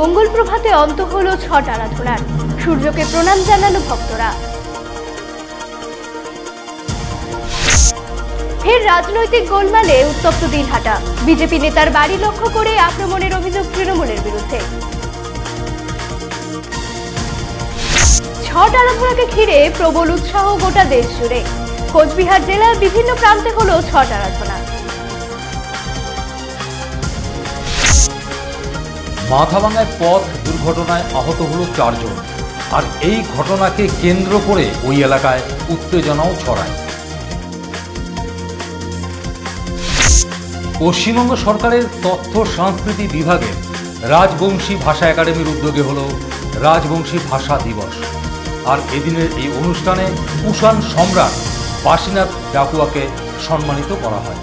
মঙ্গল প্রভাতে অন্ত হলো ছট আরাধনার। সূর্যকে প্রণাম জানালো ভক্তরা। ফের রাজনৈতিক গোলমালে উত্তপ্ত দিনহাটা। বিজেপি নেতার বাড়ি লক্ষ্য করে আক্রমণের অভিযোগ তৃণমূলের বিরুদ্ধে। ছট আরাধনাকে ঘিরে প্রবল উৎসাহ গোটা দেশ জুড়ে। কোচবিহার জেলার বিভিন্ন প্রান্তে হল ছট আরাধনা। মাথাভাঙায় পথ দুর্ঘটনায় আহত হল চারজন। আর এই ঘটনাকে কেন্দ্র করে ওই এলাকায় উত্তেজনাও ছড়ায়। পশ্চিমবঙ্গ সরকারের তথ্য সংস্কৃতি বিভাগে রাজবংশী ভাষা একাডেমির উদ্যোগে হল রাজবংশী ভাষা দিবস। আর এদিনের এই অনুষ্ঠানে কুষাণ সম্রাট বাসিনাথ ডাকুয়াকে সম্মানিত করা হয়।